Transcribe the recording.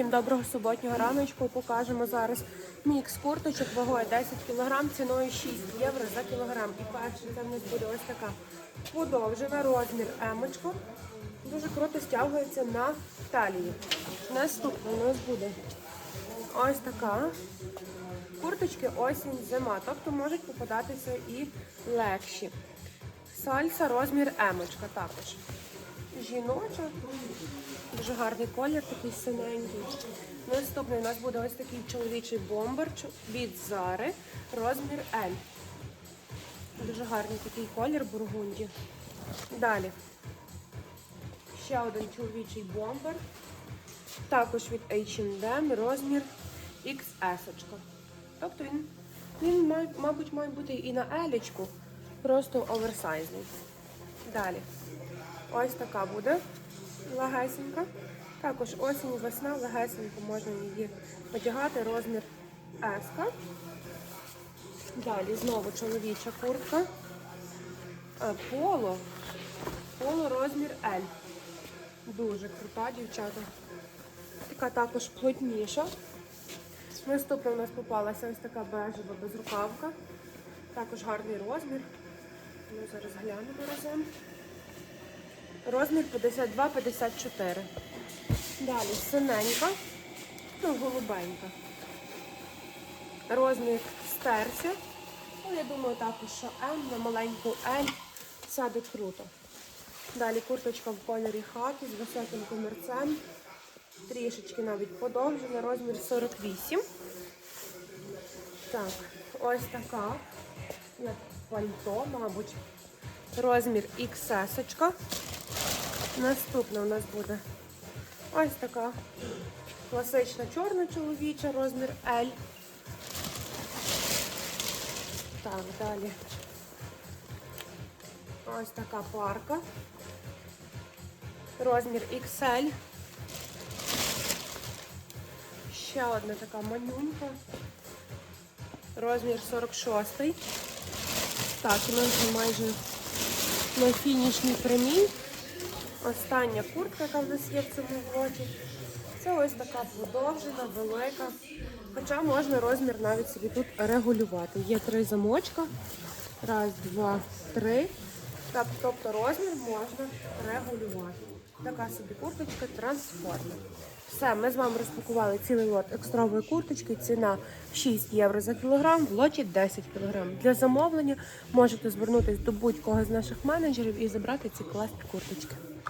Всім доброго суботнього раночку. Покажемо зараз мікс курточок вагою 10 кг, ціною 6 євро за кілограм. І перше це в нас буде ось така подовжена розмір емочку. Дуже круто стягується на талії. Наступна у нас буде ось така. Курточки осінь, зима, тобто можуть попадатися і легші. Сальса розмір емочка також. Жіноча, дуже гарний колір, такий синенький. Наступний у нас буде ось такий чоловічий бомбер від Зари, розмір L. Дуже гарний такий колір бургунді. Далі. Ще один чоловічий бомбер. Також від H&M, розмір XS. Тобто він, він мабуть, має бути і на елічку, просто оверсайзний. Далі. Ось така буде легесенька. Також осінь, весна, легесенько можна її одягати, розмір S. Далі знову чоловіча куртка. Е, Поло. Поло розмір L. Дуже крута, дівчата. Така також плотніша. Наступна у нас попалася ось така бежева безрукавка. Також гарний розмір. Ми зараз глянемо разом. Розмір 52-54. Далі синенька, ну, голубенька. Розмір стерся. Ну, я думаю, також, що М на маленьку L сяде круто. Далі курточка в кольорі хаки з високим комірцем. Трішечки навіть подовжена, розмір 48. Так, ось така. Як пальто, мабуть. Розмір XS. Наступна у нас буде ось така класична чорна чоловіча, розмір L. Так, далі. Ось така парка. Розмір XL. Ще одна така манюнька. Розмір 46. Так, і ми майже на фінішній прямій. Остання куртка, яка в нас є в цьому блоці. Це ось така подовжена, велика. Хоча можна розмір навіть собі тут регулювати. Є три замочка. Раз, два, три. Тобто розмір можна регулювати. Така собі курточка трансформер. Все, ми з вами розпакували цілий лот екстрової курточки. Ціна 6 євро за кілограм, в лоті 10 кілограм. Для замовлення можете звернутися до будь-кого з наших менеджерів і забрати ці класні курточки.